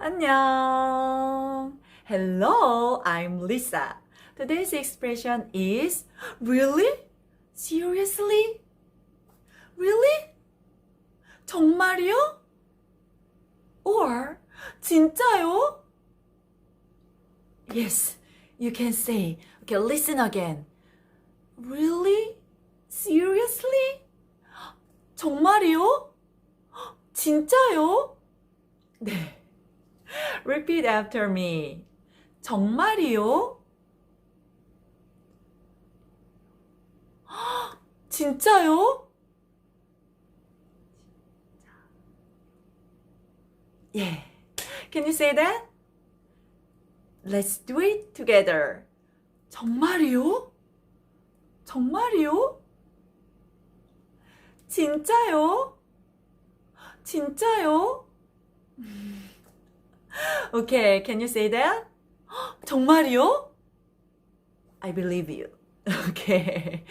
안녕. Hello, I'm Lisa. Today's expression is really? Seriously? Really? 정말이요? Or 진짜요? Yes, you can say. Okay, listen again. Really? Seriously? 정말이요? 진짜요? 네. Repeat after me. 정말이요? 진짜요? Yeah. Can you say that? Let's do it together. 정말이요? 정말이요? 진짜요? 진짜요? Okay, can you say that? 정말이요? I believe you. Okay.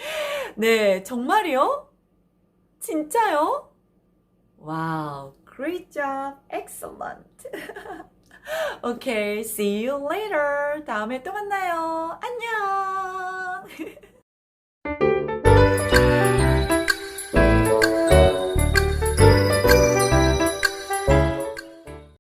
네, 정말이요? 진짜요? Wow, great job. Excellent. Okay, see you later. 다음에 또 만나요.